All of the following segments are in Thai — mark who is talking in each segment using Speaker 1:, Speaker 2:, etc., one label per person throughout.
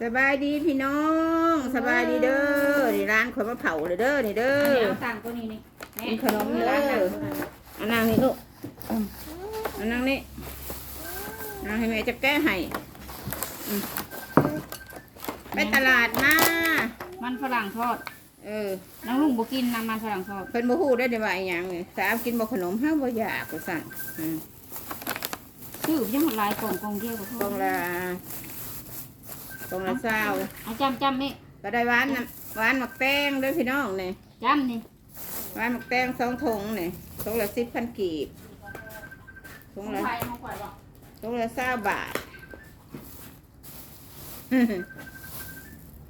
Speaker 1: สบายดีพี่น้อง สบายดีเด้อนี่ร้านคนมาเผาเลยเด้อนี่เด้
Speaker 2: อัน
Speaker 1: อ
Speaker 2: นี้เอาสั่งตัวนี้นี่แม่
Speaker 1: กินขนมเด้อ
Speaker 2: ร้านหนัง
Speaker 1: เอานางนี่ลูกอืมเอานางนี่นางให้แม่จะแก้ให้อืมไปตลาดมา
Speaker 2: มันฝรั่งทอด
Speaker 1: เออ
Speaker 2: น้องลุงบ่กินน้ำมันฝรั่งทอด
Speaker 1: เพิ่นบ่ฮู้ได้อว่าอีหยังนี่สาวกินบ่ขนมห้าบ่อยากกูสั่งอืม
Speaker 2: ชื่อยังหมดหลายกล่องกล่องเดียวกับ
Speaker 1: กล่องละ กล่องละเศร้า
Speaker 2: เอาจำจำนี่
Speaker 1: ก็ได้หวานน้ำหวานหมักแตงเด้วยพี่น้องนี่
Speaker 2: จำนี่
Speaker 1: หวานหมักแตงสองถุงนี่ถุงละสิบพันกีบถุงละ
Speaker 2: ไฟน้องข่อยบอก
Speaker 1: ถุงละเศร้าบาท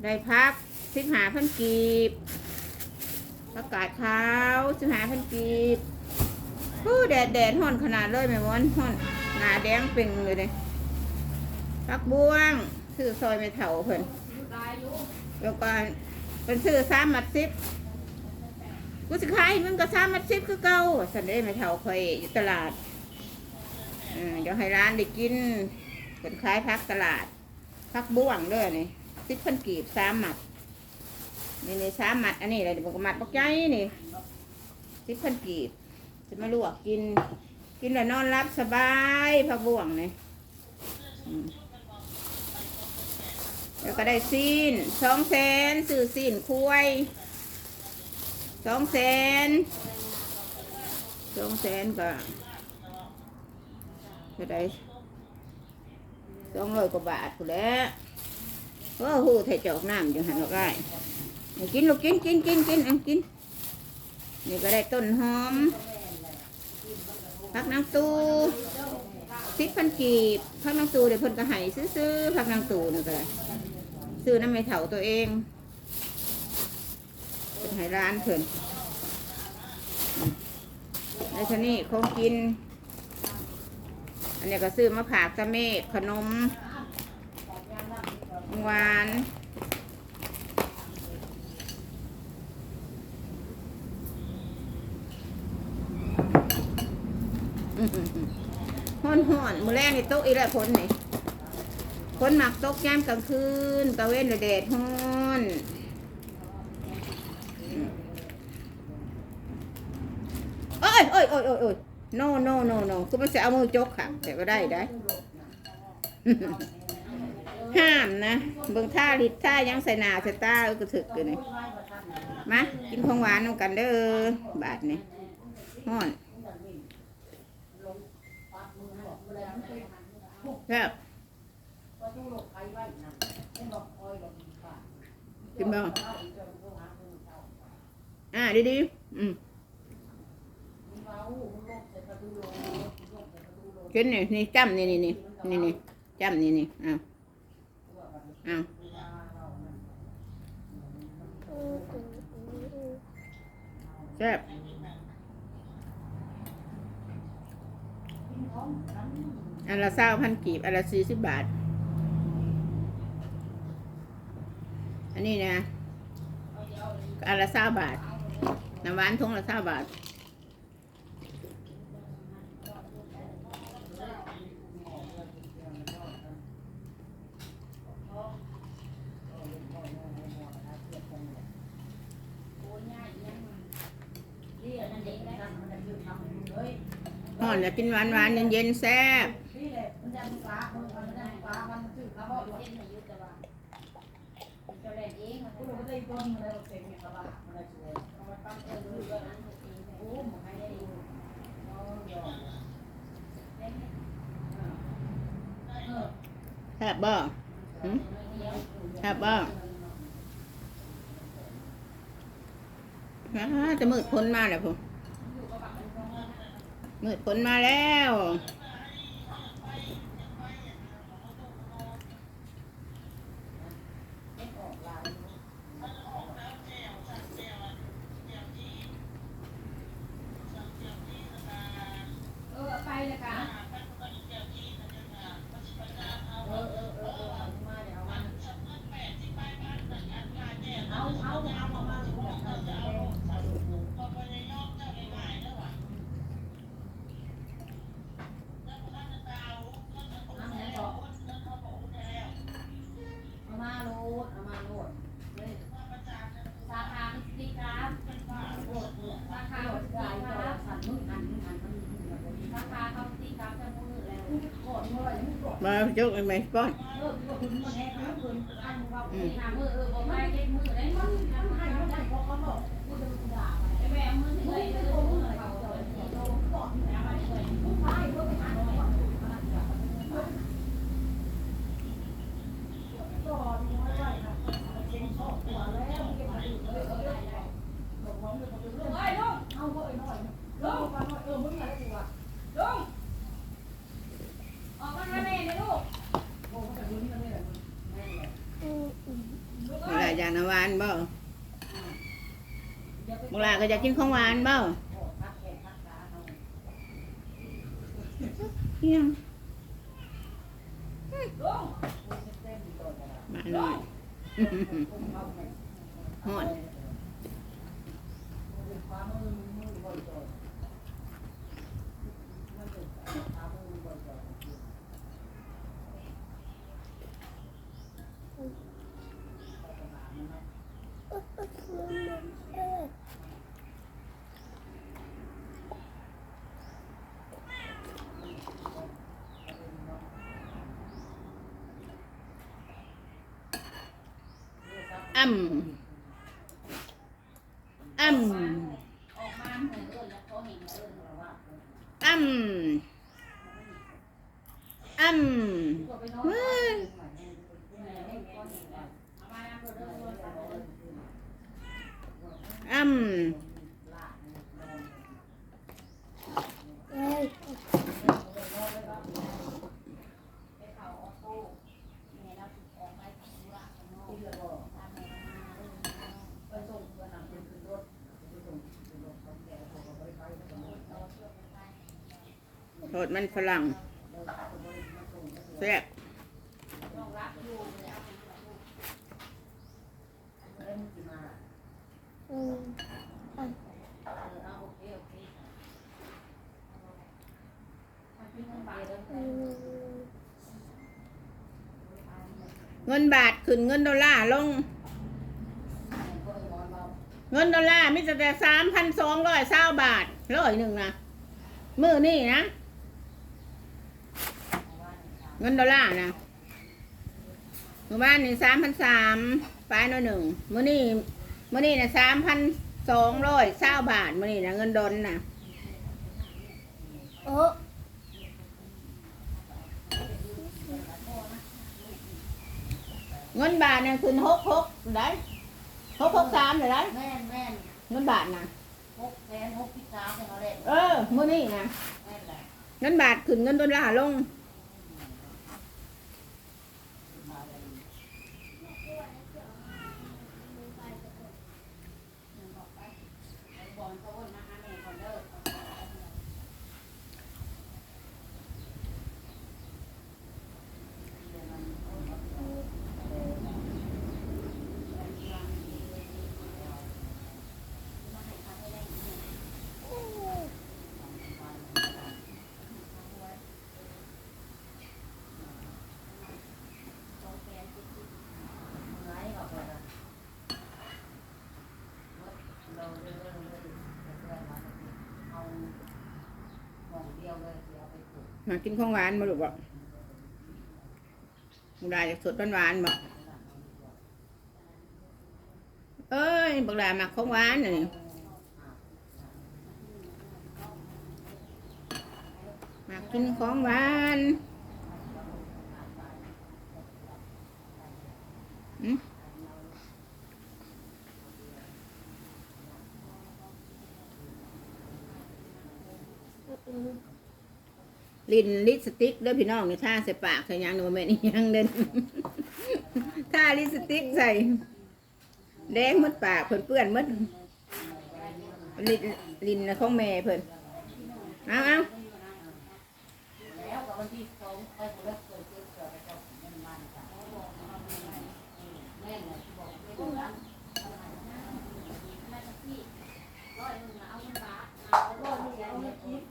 Speaker 1: ได้พักสิบหาพันกีบประกาศขาวสิบหาพันกีบผู้แดดแดดห่อนขนาดเลยแม่มอนห่อนหนาแดงเป็นเลยเลยพักบ้วง ซื้อซอยไม่เถาเพิ่น
Speaker 2: ตายอยู่
Speaker 1: แล้วก็เป็นซื้อสามมัดสิบกูสิขายมึงก็สามมัดสิบคือเก่าสันเด้ไม่เท่าคอยอยู่ตลาดเดี๋ยวให้ร้านได้กินเป็นขายพักตลาดพักบ้วงเด้อนี่สิบพันกีบสามมัดนี่นี่สามมัดอันนี้อะไรเดี๋ยวมัก็มัดปักใจนี่สิบพันกีบจะมาลวกกิน กินแล้วนอนรับสบายพักบ้วงนี่อืม แล้วก็ได้ซีนสองแสนซื้อซีนคุ้ยสองแสนสองแสนก็ก็ได้สองร้อยกว่าบาทกูแล้วโอ้โหไถ่จอกน้ำอยู่หันออกได้กินลูกกินกินกินกินเอากินนี่ก็ได้ต้นหอมพักนางตูสิบพันกีบพักนางตูเดี๋ยวเพิ่นก็ให้ซื้อๆพักนางตูนี่ก็ได้ ซื้อน้ำไม่เถาตัวเองเป็นให้ร้านเพิ่นในชนี่คงกิน อันนี้ก็ซื้อมาผากตะเมฆขนมหวานห่อนห่อนมือแรกในโต๊ะอีกแล้วคนนี่ คนหมักตกย่มกลางคืนตะเว้นแดดฮ้อนเอ้ยเอ้ยเอ้ยเอ้ยเอ้ย no no no no คือมันจะเอามือจกค่ะ แต่ก็ได้ได้ห้ามนะเบิ่งท่าลิดท่ายังใส่หนาใส่ตาเออกระถึกอยู่นี่มากินของหวานน้ำกันเด้อบาทนี่ฮ้อนครับ กินบ้างอ่าดีๆอืมกินนี่นี่จ้ำนี่นี่นี่นี่นี่จ้ำนี่นี่อ้าวอ้าวแซ่บอันละเศร้าพันกีบอันละสี่สิบบาท อันนี้นะอันละเศร้าบาทน้ำหวานทงละเศร้าบาทห่อนแล้วกินหวานหวานเย็นเย็นๆแซ่บ แซ่บบ่หึแซ่บบ่นะจะมืดพ้นมาแล้วผมมืดพ้นมาแล้ว เอาจุกไปไหมป้อน
Speaker 2: เออบ่คุณมาแน่ครับคุณอันว่าคุณหามือเออบ่มาเก็บมือได้มันให้มันได้พอเขาบอกกูจะด่าแม่มือที่เลยมือมือเขาบอกแล้วมาช่วยผู้ชายก็ไปหาหน่อย ออกมาแม่เลยลูก
Speaker 1: เวลาอยากน้ำหวานบ่เวลา ก็อยากกินของหวานเบ้าเฮียงมาหน่อยหอดอ่ำอ่ำ
Speaker 2: ออกมาเหมือนเอิญแล้วเขาเห็นเอิญว่า
Speaker 1: อ่ำอ่ำ
Speaker 2: ตัวไปนอน
Speaker 1: เว้ย
Speaker 2: เอามาตัวเดิน
Speaker 1: อ่ำ
Speaker 2: ไปเขาออโต้แม่เราออกไปทำธุระข้างนอกตามแม่มาไปส่งเพื่อนหลังเป็นขึ้นรถ
Speaker 1: โทษมันฝรั่งแซ่บ
Speaker 2: เลยเอาเอาโอเคโอเคทำที่เงินบาทเลย
Speaker 1: เงินบาทขึ้นเงินดอลลาร์ลง เงินดอลลาร์มิจะแต่สามพันสองร้อยเศร้าบาทร้อยหนึ่งนะมือนี่นะ เงินดอลลาร์นะเมื่อวานนี่สามพันสามปลายหน้อยหนึ่งมื่อนี่มื่อนี่นะสามพันสองร้อยเศร้าบาทมื่อนี่นะเงินดอลนะ
Speaker 3: โอ้
Speaker 1: เงินบาทเนี่ยขึ้นหกหกได้หกหกสามเลยได้
Speaker 2: แม่นแม่น
Speaker 1: เงินบาทนะ
Speaker 2: หกแสนหกพิจารณาเขาเลย
Speaker 1: เออมื่อนี่นะ
Speaker 2: แม่นแหละ
Speaker 1: เงินบาทขึ้นเงินดอลลาร์ลง
Speaker 2: บอลเขาวนมาหาแม่ก่อนเด้อ
Speaker 1: มากินของหวานมาลูกบอกมึงได้จากสดหวานๆบอกเอ้ยบักดามาของหวานนี่มากินของหวานอืม ลินลิปสติกเด้อพี่น้องนี่ท่าใส่ปากใส่ยังหนูแม่นี่ยังเด่นท่าลิปสติกใส่แดงมดปากเพิ่นเปื้อนมดลินลินน่ะของแม่เพิ่นเอาเอา
Speaker 2: แล้วกับวันที่สองไปคนละเกิดเกิดเกิดไปกับเงินมันค่ะแม่เนี่ยบอกไม่ต้องรักแม่พี่ร้อยหนึ่งเอาเงินบาทเอาร้อยหนึ่งเอาเงินคิด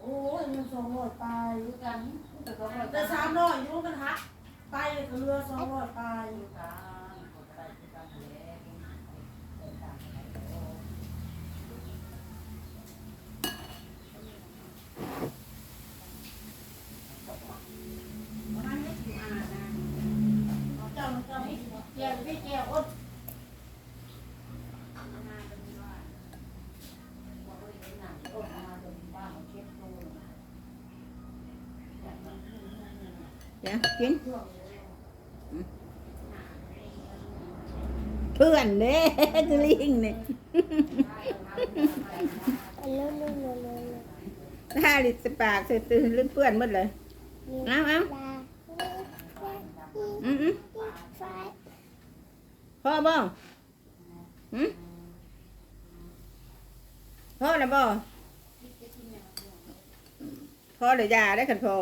Speaker 2: โอ้ยมันสองร้อยตายด้วยกันแต่สองร้อย
Speaker 3: แต่สามร้อยอยู่กันฮักไปเลยก็เรือสองร้อยไป
Speaker 2: เมั
Speaker 3: นไม่ถึงอ่านนะเจ้าเจ้าไม่เจียวไม่เจียวอด
Speaker 2: บอกว่าเห็นหนังโอ้มาจนบ้านเช็ดตัว
Speaker 1: เดี๋ยวกิน เพื่อนเด้คือลิงเนี่ยถ้าลิสปากใส่ตื่นลื่นเปื้อนหมดเลยเอาเอาอืมอืมพ่อบ่หืมพ่อนะบ่พ่อเลยยาได้กันพ่อ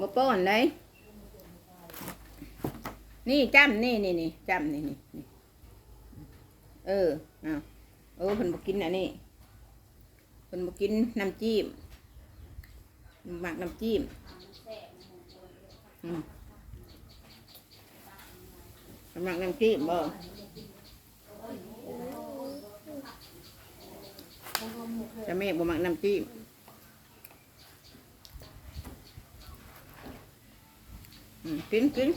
Speaker 1: บ่ป้อนเลย นี่จำนี่นี่นี่จำนี่นี่นเออเอาเออเพิ่นบ่กินอันนี้เพิ่นบ่กินน้ำจิ้มหมักน้ำจิ้มอืมหมักน้ำจิ้มบ่จะแม่บ่หมักน้ำจิ้มอืม กินกิน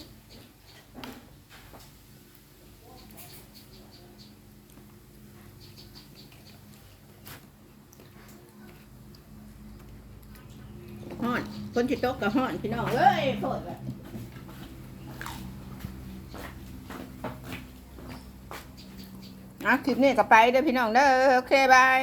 Speaker 1: ฮ้อนคนที่ตกกับฮ้อนพี่น้องเอ้ยโทษว่ะอะคลิปนี้ก็ไปเด้อพี่น้องเด้อโอเคบาย